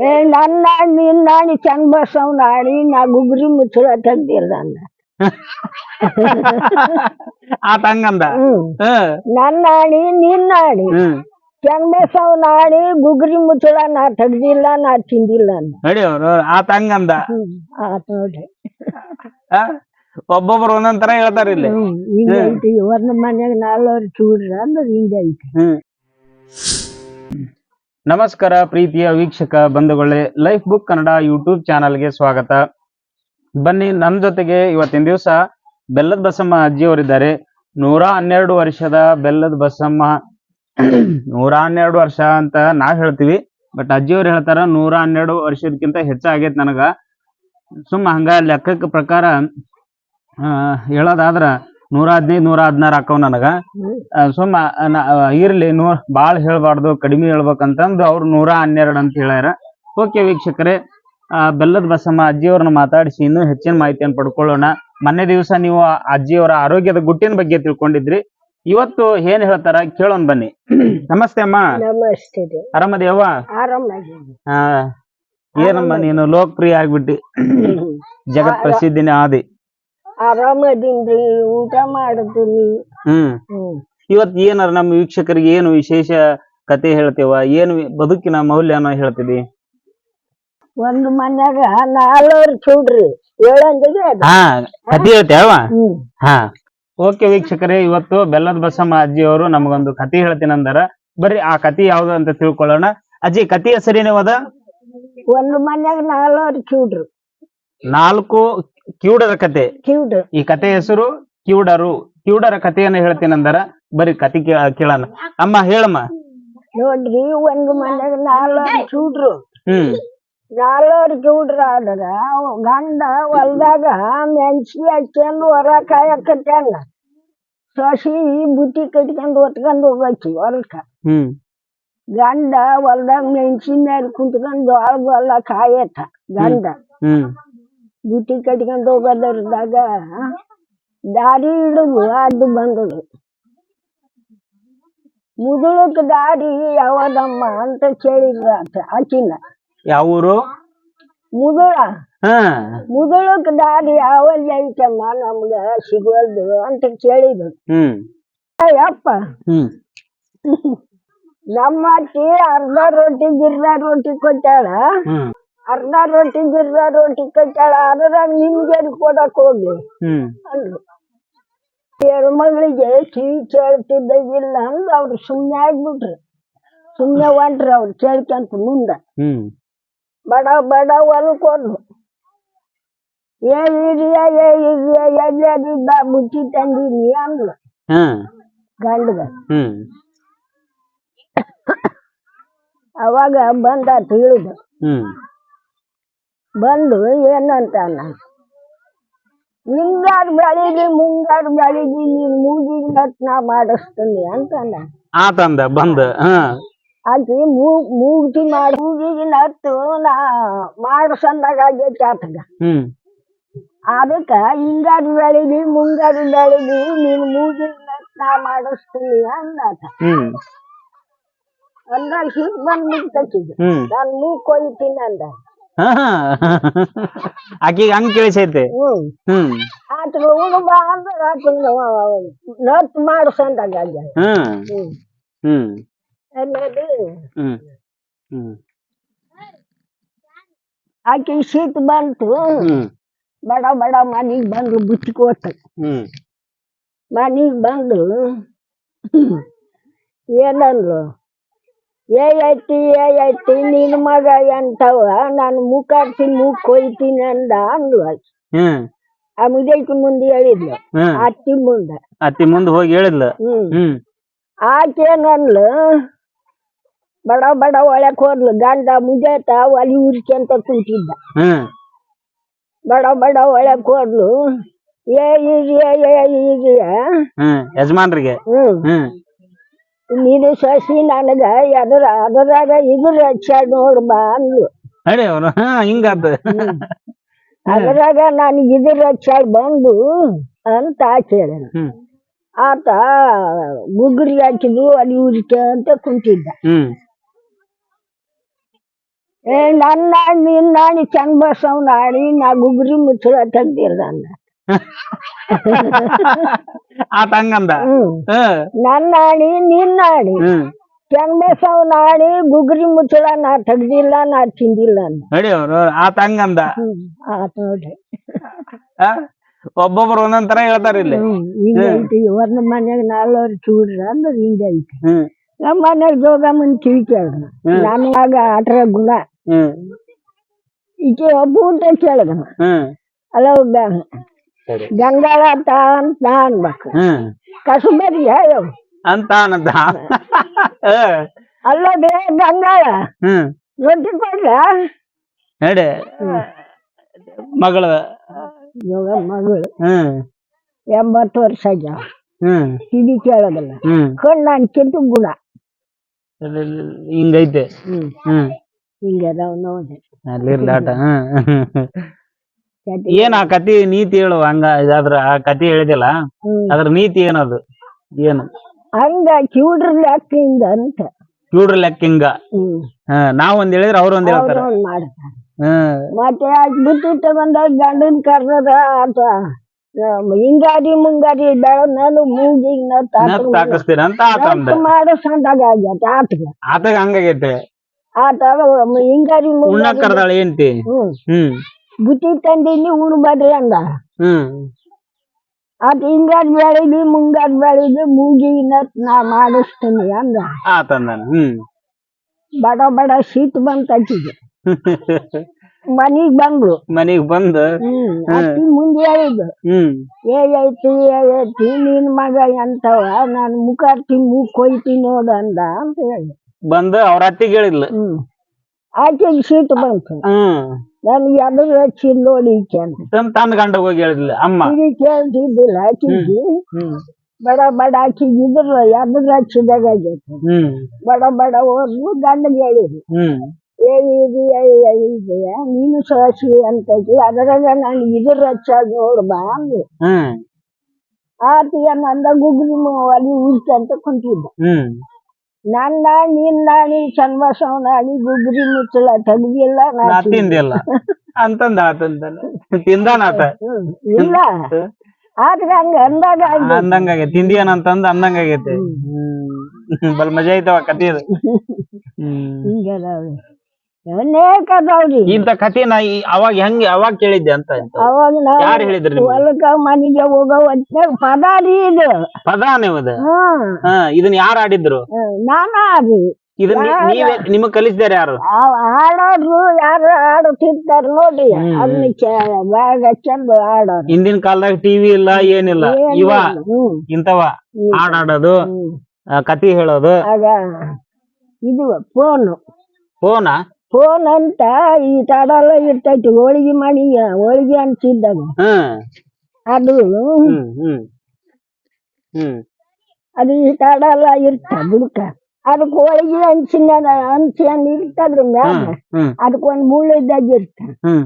ಏ ನನ್ನ ನಿನ್ನ ನಾಣಿ ಚಂದ ಬಸವ್ ನಾಣಿ ನಾ ಗುಗ್ರಿ ಮುಚ್ಚಳ ಅಂದ ಆತ ಹಂಗಂದ ಹ್ಮ್. ಹ್ಮ್ ನನ್ನ ನಾಣಿ ನಿನ್ನ ನಾಣಿ ಹ್ಮ್. ಚಂದ ಬಸವ್ ನಾಣಿ ಗುಗ್ರಿ ಮುಚ್ಚಳ ನಾ ತೆಗ್ದಿಲ್ಲ ನಾ ತಿಂದಿಲ್ಲ ಅಂದ. ನಡಿ ಅವ್ರು ಆತ ಹಂಗಂದ ಹ್ಮ್ ಆತ್ ನೋಡ್ರಿ ಆ? ಒಬ್ಬೊಬ್ರು ಒಂದೊಂದ್ ತರ ಹೇಳ್ತಾರ ಇಲ್ಲಿ. ಹ್ಮ್ ಹಿಂಗ ಐತಿ ಒಂದ್ ಮನ್ಯಾಗ ನಾಲ್ವರು ಚೂಡ್ರ ಅಂದ್ರೆ ಹಿಂಗೈತಿ ಹ್ಮ್. ನಮಸ್ಕಾರ ಪ್ರೀತಿಯ ವೀಕ್ಷಕ ಬಂಧುಗಳೇ ಲೈಫ್ ಬುಕ್ ಕನ್ನಡ ಯೂಟ್ಯೂಬ್ ಚಾನಲ್ಗೆ ಸ್ವಾಗತ. ಬನ್ನಿ ನನ್ನ ಜೊತೆಗೆ ಇವತ್ತಿನ ದಿವಸ ಬೆಲ್ಲದ ಬಸಮ್ಮ ಅಜ್ಜಿಯವರಿದ್ದಾರೆ. ನೂರ ಹನ್ನೆರಡು ವರ್ಷದ ಬೆಲ್ಲದ ಬಸಮ್ಮ. ನೂರ ಹನ್ನೆರಡು ವರ್ಷ ಅಂತ ನಾವ್ ಹೇಳ್ತೀವಿ, ಬಟ್ ಅಜ್ಜಿಯವ್ರು ಹೇಳ್ತಾರ ನೂರ ಹನ್ನೆರಡು ವರ್ಷದಕ್ಕಿಂತ ಹೆಚ್ಚಾಗೈತೆ ನನಗ. ಸುಮ್ಮ ಹಂಗ ಲೆಕ್ಕಕ್ಕೆ ಪ್ರಕಾರ ಹೇಳೋದಾದ್ರ ನೂರ ಹದಿನೈದು ನೂರ ಹದಿನಾರು ಹಾಕವ್ ನನಗ ಸುಮ್ಮ ಇರ್ಲಿ ನೂರ್ ಬಾಳ್ ಹೇಳ್ಬಾರ್ದು ಕಡಿಮೆ ಹೇಳ್ಬೇಕಂತಂದು ಅವ್ರು ನೂರ ಹನ್ನೆರಡು ಅಂತ ಹೇಳ್ಯಾರ. ಓಕೆ ವೀಕ್ಷಕರೇ ಆ, ಬೆಲ್ಲದ ಬಸಮ್ಮ ಅಜ್ಜಿಯವ್ರನ್ನ ಮಾತಾಡಿಸಿ ಇನ್ನೂ ಹೆಚ್ಚಿನ ಮಾಹಿತಿಯನ್ನು ಪಡ್ಕೊಳ್ಳೋಣ. ಮೊನ್ನೆ ದಿವಸ ನೀವು ಅಜ್ಜಿಯವರ ಆರೋಗ್ಯದ ಗುಟ್ಟಿನ ಬಗ್ಗೆ ತಿಳ್ಕೊಂಡಿದ್ರಿ. ಇವತ್ತು ಏನ್ ಹೇಳ್ತಾರ ಕೇಳೋಣ ಬನ್ನಿ. ನಮಸ್ತೆ ಅಮ್ಮ. ಆರಾಮದೇವ. ಏನಮ್ಮ ನೀನು ಲೋಕಪ್ರಿಯ ಆಗ್ಬಿಟ್ಟಿ. ಜಗತ್ ಪ್ರಸಿದ್ಧಿನೇ ಆದಿ. ಆರಾಮದೀನ್ರಿ ಊಟ ಮಾಡಿದ್ರಿ. ಹ್ಮ್. ಹ್ಮ್. ಇವತ್ ಏನಾರ ನಮ್ಮ ವೀಕ್ಷಕರಿಗೆ ಏನು ವಿಶೇಷ ಕತೆ ಹೇಳ್ತೇವ? ಏನು ಬದುಕಿನ ಮೌಲ್ಯನ ಹೇಳ್ತಿದಿ ಒಂದ್ ಮನ್ಯಾಗ ನಾಲ್ವರು ಚೂಡ್ರಿ ಹೇಳಂಗಿದೆ ಅದ. ಹಾ ಕತೆ ಹೇಳ್ತೇವ ಹ್ಮ್. ಹಾ. ಓಕೆ ವೀಕ್ಷಕರೇ ಇವತ್ತು ಬೆಲ್ಲದ ಬಸಮ್ಮ ಅಜ್ಜಿ ಅವರು ನಮಗೊಂದು ಕತೆ ಹೇಳ್ತೀನಿ ಅಂದಾರ ಬರ್ರಿ ಆ ಕತೆ ಯಾವ್ದು ಅಂತ ತಿಳ್ಕೊಳ್ಳೋಣ. ಅಜ್ಜಿ ಕತೆ ಹೆಸರೇನವದ ಒಂದು ಮನ್ಯಾಗ ನಾಲ್ವರು ಚೂಡ್ರು. ನಾಲ್ಕು ಕಿವುಡರ ಕತೆ. ಕ್ಯೂಡ್ ಈ ಕತೆ ಹೆಸರು ಕಿವುಡರು. ಕ್ಯೂಡರ ಕಥೆಯನ್ನ ಹೇಳ್ತೀನಿ ಬರೀ ಕತೆ ಕೇಳಣ. ಅಮ್ಮ ಹೇಳಮ್ಮ. ನೋಡ್ರಿ ಒಂದ್ ಮನ್ಯಾಗ ನಾಲ್ವರು ಚೂಡ್ರು. ಹ್ಮ್. ನಾಲ್ವರು ಚೂಡ್ರ ಆದಾಗ ಅವ ಗಂಡ ಹೊಲ್ದಾಗ ಮೆಣಸಿ ಹಚ್ಕೊಂಡು ಹೊರ ಕಾಯಕತ್ತಾನ ಸೊಸಿ ಬುತ್ತಿ ಕಟ್ಕೊಂಡು ಹೊತ್ಕೊಂಡು ಹೋಗಕ್ಕೆ ಹೊರಕ ಹ್ಮ್. ಗಂಡ ಹೊಲ್ದಾಗ ಮೆಣಸಿನ ಮೇಲೆ ಕುಂತ್ಕೊಂಡು ಜೋಳ ಹೊಲ ಕಾಯತ್ತ ಗಂಡ ಹ್ಮ್. ಬುತ್ತಿ ಕಟ್ಕೊಂಡ್ ಹೋಗೋದ್ರದಾಗ ದಾರಿ ಹಿಡಿದು ಅದು ಬಂದಳು ಮುದುಳಕ್ ದಾರಿ ಯಾವದಮ್ಮ ಅಂತ ಕೇಳಿದ್ರ ಆಕಿನ. ಯಾವ ಊರು? ಮುದುಳ. ಹಾ. ಮುದುಳಕ್ ದಾರಿ ಯಾವಲ್ಲಿ ಐತಮ್ಮ ನಮ್ಗ ಸಿಗೋದು ಅಂತ ಕೇಳಿದ್ರು. ಹ್ಮ್. ಯಪ್ಪ ಹ್ಮ್. ನಮ್ಮ ಅರ್ಧ ರೊಟ್ಟಿ ಗಿರ್ದ ರೊಟ್ಟಿ ಕೊಟ್ಟಾಳ. ಹ್ಮ್. ಅರ್ಧ ರೊಟ್ಟಿ ಗಿರ್ದ ರೊಟ್ಟಿ ಕಟ್ಟಾಳ ಅದ್ರಾಗ ನಿಮ್ಗೆ ಕೊಡಕ್ ಹೋಗ್ಲಿ? ಹ್ಮ್. ಅಂದ್ರು. ಹೆಣ್ಮಗಳಿಗೆ ಕಿವಿ ಕೇಳ್ತಿದ್ದಾಗಿಲ್ಲ ಅಂದ್ರೆ ಅಂದ್ ಅವ್ರು ಸುಮ್ನೆ ಆಗ್ಬಿಟ್ರು. ಸುಮ್ನೆ ಹೊಂಟ್ರಿ ಅವ್ರು ಕೇಳ್ಕೊಂತ ಮುಂದೆ. ಹ್ಮ್. ಬಡ ಬಡ ಹೊಲಕ್ ಹೋದ್ಲು ಏ ಹಿರಿಯ ಏ ಹಿರಿಯ ಎಲ್ಲದಿದ್ದ ಬುಟ್ಟಿ ತಂದೀನಿ ಅಂದ್ಲು ಹ್ಮ್ ಗಂಡಗ. ಹ್ಮ್. ಅವಾಗ ಬಂದ ತಿಳಿದು. ಹ್ಮ್. ಬಂದು ಏನಂತಾನ? ಹಿಂಗಾರು ಬೆಳಿಗ್ಗೆ ಮುಂಗಾರು ಬೆಳಿಗ್ಗೆ ನೀನ್ ಮೂಗಿಗೆ ನಟ್ ನಾ ಮಾಡಿಸ್ತೀನಿ ಅಂತಾನ. ಆತಂದ ಬಂದ ಹಾ. ಆಕಿ ಮೂಗ್ ಮೂಗ್ತಿ ಮಾಡಿ ಮೂಗಿನ ಹತ್ತು ನಾ ಮಾಡಿಸಂದಾಗ ಆಗೈತಿ ಆತಗ ಅದಕ್ಕ ಹಿಂಗಾರು ಬೆಳಿಗ್ಗೆ ಮುಂಗಾರು ಬೆಳಿಗ್ಗೆ ನೀನ್ ಮೂಗಿಗೆ ನಟ್ ನಾ ಮಾಡಿಸ್ತೀನಿ ಅಂದಾತ. ಅಂದಾಗ ಹಿಂಗ್ ಬಂದ್ಬಿಡ್ತಕಿಗೆ ನಾನು ನಾನ್ ಮೂಗ್ ಕೊಯ್ತೀನಿ ಅಂದ. ಆಕಿಗೆ ಹಂಗ್ ಕೇಳಿಸೈತೆ ಹ್ಮ್. ಹ್ಮ್. ಆತ ಬಾ ಅಂದ್ರೆ ಆತ ನಟ್ ಮಾಡಿಸಂದಾಗ ಹ್ಮ್ ಹ್ಮ್. ಹ್ಮ್. ಆಮೇಲೆ ಹ್ಮ್. ಹ್ಮ್. ಆಕಿ ಶೀತ ಬಂತು. ಬಡ ಬಡ ಮನಿಗ್ ಬಂದ್ರು ಬುಚ್ಚಿಕೋತ ಮನೀಗ್ ಹ್ಮ್. ಮನಿಗ್ ಬಂದು ಏನಂದ್ಲು ಏ ಐತಿ ಏ ಐತಿ ನಿನ್ ಮಗ ಎಂತವ ನಾನು ಮುಖಾಡ್ಸಿ ಮೂಕ್ ಕೊಯ್ತೀನಿ ಅಂದ ಅಂದ್ಲು ಆಕಿ ಹ್ಮ್. ಆ ಮುದೈಕಿ ಮುಂದೆ ಹೇಳಿದ್ಲು. ಹ್ಮ್. ಅತ್ತಿ ಮುಂದೆ. ಅತ್ತಿ ಮುಂದ್ ಹೋಗಿ ಹೇಳಿದ್ಲ. ಹ್ಮ್. ಹ್ಮ್. ಬಡ ಬಡ ಒಳಕ್ ಹೋದ್ಲು. ಗಂಡ ಮುಜೇತ ಒಲಿ ಉರ್ಕೊಂತ ಕೂತಿದ್ದ. ಹ್ಮ್. ಬಡ ಬಡ ಒಳಕ್ ಹೋದ್ಲು. ಏ ಈಗ ಏ ಹಿರಿಯ ಹ್ಮ್. ಯಜಮಾನ್ರಿಗೆ? ಹ್ಮ್. ಹ್ಮ್. ನೀನು ಸಸಿ ನನಗ ಎದ್ರ ಅದರಾಗ ಇದ್ರ ಹಚ್ಚಾಡ್ ನೋಡ್ ಬಾ ಅಂದ್ಲು. ಹಾ ಹಿಂಗಾದ. ಅದ್ರಾಗ ನಾನು ಇದ್ರ ಹಚ್ಚಾಡ್ ಬಂದು ಅಂತ ಕೇಳ ಹ್ಮ್. ಆತ ಗುಗ್ರಿ ಹಾಕಿದ್ರು ಅಲ್ಲಿ ಉರಿತ ಅಂತ ಕುಂತಿದ್ದ. ಹ್ಮ್. ಏ ನನ್ನ ನಿನ್ನ ಚಂದ ಬಸವ್ ಆಡಿ ನಾ ಗುಗ್ರಿ ಮುಚ್ಚಳ ತೆಗ್ದಿರ್ದ ಅಂದ. ಆತ ಹಂಗಂದ ನನ್ನಾಳಿ ನಿನ್ನಾಳಿ. ನನ್ನ ಚಂದ ಬಸವ್ ನಾಣಿ ಗುಗ್ರಿ ಮುಚ್ಚಳ ನಾ ತೆಗ್ದಿಲ್ಲ ನಾ ತಿಂದಿಲ್ಲ ಅವ್ರು ಆತ ಹಂಗಂದ ಆತ ನೋಡ್ರಿ. ಒಬ್ಬೊಬ್ರು ಒಂದೊಂದ್ ತರ ಹೇಳ್ತಾರ ಇಲ್ಲಿ. ಹಿಂಗೈತಿ ಒಂದ್ ಮನ್ಯಾಗ ನಾಲ್ವರು ಚೂಡ್ರ ಅಂದ್ರ ಹಿಂಗೈತಿ ನಮ್ಮ ಮನ್ಯಾಗ ಜೋಗಮ್ಮನ್ ಕಿವಿ ಕೇಳ್ದ ಆಟರ ಗುಣ. ಈಕೆ ಒಬ್ಬ ಅಂತ ಕೇಳ್ದ. ಅಲ್ಲ ಸರಿ ಗಂಗಾಳ ಅಂತ ಅಂತ ಅನ್ಬೇಕು. ಹ್ಮ್ ಕಸಬರಿ ಹೇಳು. ಅಂತ ಅನ್ನದ? ಅಲ್ಲ ಬೇ ಗಂಗಾಳ. ಹ್ಮ್. ರೊಟ್ಟಿ ಕೊಡ್ಲ? ನಡಿ ಮಗಳು. ಮಗಳು. ಹ್ಮ್. ಎಂಬತ್ತು ವರ್ಷ ಆಗ್ಯಾವ. ಹ್ಮ್. ಕಿವಿ ಕೇಳೋದಿಲ್ಲ. ಹ್ಮ್. ಕಣ್ಣು ಅನ್ಕಿಂತ ಗುಣ. ಇಲ್ಲಿ- ಇಲ್ಲಿ- ಹಿಂಗೈತೆ. ಹ್ಮ್. ಹ್ಮ್. ಹಿಂಗದಾವ್ ನೋಡಿ ಅಲ್ಲಿರ್ಲಾಟ ಹ್ಮ್. ಏನ್ ಆ ಕತಿ ನೀತಿ ಹೇಳು ಹಂಗ ಅದ್ರ ಆ ಕತಿ ಹೇಳಿದಿಲ್ಲ ಅದ್ರ ನೀತಿ ಏನದು? ಏನು? ಹಂಗ ಕಿವುಡ್ರ ಲೆಕ್ಕಿಂದ ಅಂತ. ಕ್ಯೂಡ್ರ ಲೆಕ್ಕ ಹಿಂಗ ಹ್ಮ್. ಹಾ ನಾವ್ ಒಂದ್ ಹೇಳಿದ್ರೆ ಅವ್ರ ಒಂದ್ ಹೇಳ್ತಾರ. ಮತ್ತೆ ಅದ್ ಬುತ್ತಿ ತಗೊಂಡಾಗ ಗಂಡನ್ ಕರ್ದದ ಆತ ಹಿಂಗಾರಿ ಮುಂಗಾರಿ ಬೆಳ ನಾನು ಮೂಗಿಗ್ ಅಂತ ಆತ ಮಾಡೋ ಸಂದಾಗ ಆಗೈತೆ ಆತಗ. ಆತಗ ಹಂಗಾಗೈತೆ. ಆತ ಹಿಂಗಾರಿ ಉಣ್ಣಕ್ ಮುಂಗಾರಿ ಕರ್ದಾಳ ಏನ್ತಿ? ಹ್ಮ್. ಬುತ್ತಿ ತಂದಿನಿ ಉಣ್ಬಾರ್ರಿ ಅಂದ ಹ್ಮ್. ಆತ ಹಿಂಗಾದ್ ಬೆಳಿಗ್ಗೆ ಮುಂಗಾದ್ ಬೆಳಿಗ್ಗೆ ಮೂಗಿನ ನಾ ಮಾಡಿಸ್ತೀನಿ ಅಂದ. ಆತಂದಾನ ಹ್ಮ್. ಬಡ ಬಡ ಶೀತ ಬಂತ ಆಕಿಗೆ. ಮನಿಗ್ ಬಂದ್ಳು. ಮನಿಗ್ ಬಂದ? ಹ್ಮ್ ಅಕ್ಕಿ ಮುಂದೆ ಹೇಳಿದ್ದು. ಹ್ಮ್. ಏ ಐತಿ ಏ ಐತಿ ನಿನ್ ಮಗ ಎಂತವ? ನಾನು ಮುಖಾರ್ತಿ ಮೂಗ್ ಕೊಯ್ತಿ ನೋಡ ಅಂದ ಅಂತ ಹೇಳಿ ಬಂದ ಅವ್ರ ಅತ್ತಿಗೆ ಹೇಳಿದ್ಲು. ಹ್ಮ್. ಆಕೆಗೆ ಸೀಟ್ ಬಂತು. ಹ್ಮ್ ನನ್ಗೆ ಎದ್ರ ಹಚ್ಚಿ ನೋಡಿ ಈಕೆ ಅಂತ ತನ್ ತನ್ನ ಗಂಡ ಹೋಗಿ ಹೇಳಿದ್ಲು ಅಮ್ಮ. ಇದು ಕೇಳ್ತಿದ್ದಿಲ್ಲ ಆಕಿಗೆ. ಹ್ಮ್ ಬಡ ಬಡ ಆಕಿಗೆ ಇದ್ರ ಎದ್ರ ಹಚ್ಚಿದಾಗ ಆಗೈತೆ. ಹ್ಮ್. ಬಡ ಬಡ ಹೋದ್ಲು ಗಂಡಗೆ ಹೇಳಿದ್ರು. ಹ್ಮ್. ಏ ಇದು ಇದೆಯಾ ನೀನು ಸೋಸಿ ಅಂತೈತಿ ಅದ್ರಾಗ ನಾನು ಇದ್ರ ಹಚ್ಚಾಗ ನೋಡ್ ಬಾ ಅಂದ್ರು ಹ್ಮ್. ಆತ ಏನಂದ ಗುಗ್ರಿ ಅಲ್ಲಿ ಉಳ್ಕಂತ ಕುಂತಿದ್ದ. ಹ್ಮ್. ನನ್ನ ನಿನ್ನ ನೀ ಚನ್ಮಸವನ ನೀ ಗುಗ್ರಿ ಮುಚ್ಚಲ ತೆಗ್ದಿಲ್ಲ ನಾ ತಿಂದಿಲ್ಲ. ಅಂತಂದ ಆತಂತಾನ ತಿಂದಾನ ಆತ. ಹ್ಮ್. ಇಲ್ಲ. ಆದ್ರೆ ಹಂಗ ಅಂದಾಗ ಆಯ್ತು. ಅಂದಂಗಾಗೈತೆ ತಿಂದಿಯನ್ ಅಂತಂದ ಅಂದಂಗ ಆಗೈತಿ. ಬಲ್ ಮಜಾ ಐತವ ಕತಿ ಅದು ಹ್ಮ್ ಹಿಂಗ್ ಅದಾವ್ರಿ ಅನೇಕ ಅದಾವ್ರಿ ಇಂತ ಕಥೆನ ಈ- ಅವಾಗ ಹೆಂಗ್ ಅವಾಗ ಕೇಳಿದ್ದೆ ಅಂತ ಆಯ್ತು. ಅವಾಗ ನಾವು ಯಾರ್ ಹೇಳಿದ್ರು ನಿಮ್ಗೆ? ಹೊಲಕ್ಕ ಮನೆಗೆ ಹೋಗೋ ಹೊತ್ನ್ಯಾಗ ಪದ ರೀ ಇದು. ಪದ ಹ್ಮ್ ಹಾ. ಇದನ್ನ ಯಾರು ಆಡಿದ್ರು ಹ್ಮ್. ನಾನ ರೀ ಇದನ್ನ ನೀ- ನೀವೇ ನಿಮಗ್ ಕಲಿಸಿದಾರೆ ಯಾರು? ಆ- ಹಾಡೋರು ಯಾರು ಹಾಡುತ್ತಿರ್ತಾರ ನೋಡಿ. ಅದನ್ನ ಬಾಗ ಚಂದ ಹಾಡೋರು. ಹಿಂದಿನ ಕಾಲದಾಗ ಟಿವಿ ಇಲ್ಲ ಏನಿಲ್ಲ. ಇವ ಹ್ಮ್. ಇಂತವ ಹಾಡ್ ಆಡೋದು ಹ್ಮ್. ಕತಿ ಹೇಳೋದು. ಇದು ಫೋನ್. ಫೋನ? ಫೋನ್ ಅಂತ ಈ ತಡಲ್ಲ ಇರ್ತೈತಿ ಹೋಳಿಗೆ ಮಾಡಿ ಹೋಳಿಗೆ ಅನ್ಸಿದ್ದಾಗ ಹ್ಮ್ ಅದು ಹ್ಮ್ ಹ್ಮ್ ಹ್ಮ್ ಅದು ಈ ತಡಲ್ಲ ಇರ್ತ ಬುಡಕ ಅದಕ್ಕೆ ಹೋಳಿಗೆ ಹಂಚಿನ ಹಂಚನ್ ಇರ್ತದ್ರ ಮ್ಯಾಲ ಹ್ಮ್ ಅದಕ್ಕೊಂದು ಮುಳ್ಳು ಇದ್ದಾಗ ಇರ್ತ ಹ್ಮ್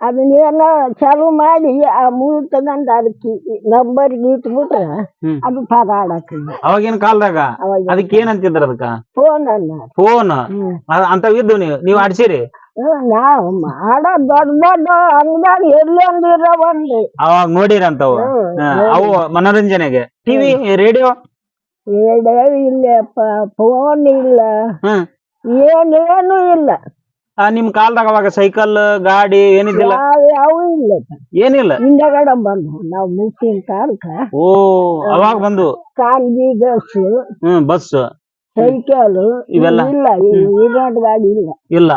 ಅದನ್ನೇನ ಚಾಲು ಮಾಡಿ ಆ ಮುಳ್ಳು ತಗೊಂಡ್ ಅದಕ್ಕೆ ನಂಬರ್ ಇಟ್ಬಿಟ್ರ ಹ್ಮ್. ಅದು ಪದ ಆಡಕ್ಕಿಲ್ಲ ಅವಾಗಿನ ಕಾಲದಾಗ ಅವಾಗ ಅದಕ್ಕೆ ಏನ್ ಅಂತಿದ್ರ ಅದಕ್ಕ? ಫೋನ್ ಅಲ್ಲ. ಫೋನ್. ಹ್ಮ್. ಅಂತವಿದ್ದು ನೀವು. ನೀವ್ ಆಡ್ಸಿರಿ? ಹ್ಮ್, ನಾವು ಮಾಡೋ ದೊಡ್ಡ ದೊಡ್ಡ ಅಂಗಡಿಯಾಗ ಎಲ್ಲಿ ಒಂದಿರವಲ್ರಿ ಅವಾಗ ನೋಡಿರಂತವು ಹ್ಮ್. ಹಾ, ಅವು ಮನೋರಂಜನೆಗೆ. TV radio? ಇಲ್ಲ ಇಲ್ಲಪ್ಪ ಫೋನ್ ಇಲ್ಲ. ಹ್ಮ್. ಏನೇನು ಇಲ್ಲ. ನಿಮ್ ಕಾಲದಾಗ ಅವಾಗ ಸೈಕಲ್ ಗಾಡಿ ಏನಿದ್ದಿಲ್ಲ? ಯಾವ ಇಲ್ಲ. ಏನಿಲ್ಲ? ಹಿಂದಗಡೆ ಬಂದು ನಾವು ಮುಂಚಿನ ಕಾಲಕ್ಕ ಓ ಅವಾಗ ಬಂದು? ಕಾಲ್ಗಿ ಬಸ್ ಹ್ಮ್ ಬಸ್ ಸೈಕಲ್ ಇವೆಲ್ಲ? ಇಲ್ಲ ಗಾಡಿ ಇಲ್ಲ. ಇಲ್ಲ.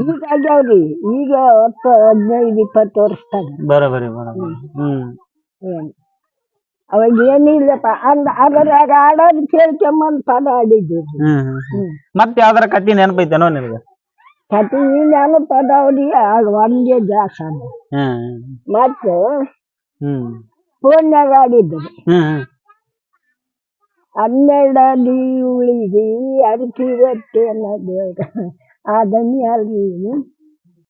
ಈಗ ಆಗ್ಯಾವ್ರಿ ಈಗ ಹತ್ತು ಹದಿನೈದು ಇಪ್ಪತ್ತು ವರ್ಷ ಬರೋಬರಿ ಬರೋಬರಿ ಹ್ಮ್. ಅವಾಗ ಏನಿಲ್ಲಪ್ಪ. ಅಂದ ಅದ್ರಾಗ ಆಡೋದು ಕೇಳ್ಕೊಂಬಂದು ಪದ ಆಡಿದ್ದು. ಮತ್ತೆ ಯಾವ್ದಾರ ಕತ್ತಿ ನೆನಪೈತೇನೋ ನಿನಗೆ ಕತಿ ನಾನು ಪದ ಅವ್ರಿ ಆಗ ಒಂದೇ ಜಾಸ್ತಿ ಅದ ಹ್ಮ್ ಮತ್ತೆ ಹ್ಮ್ ಫೋನ್ಯಾಗ ಆಡಿದ್ರು ಹ್ಮ್ ಹ್ಮ್ ಹನ್ನೆರಡು ಅಡಿ ಉಳಿದಿ ಅರಕಿ ಹೊಟ್ಟೆ ಅನ್ನೋದು ಆ ದನಿ ಅಲ್ರಿ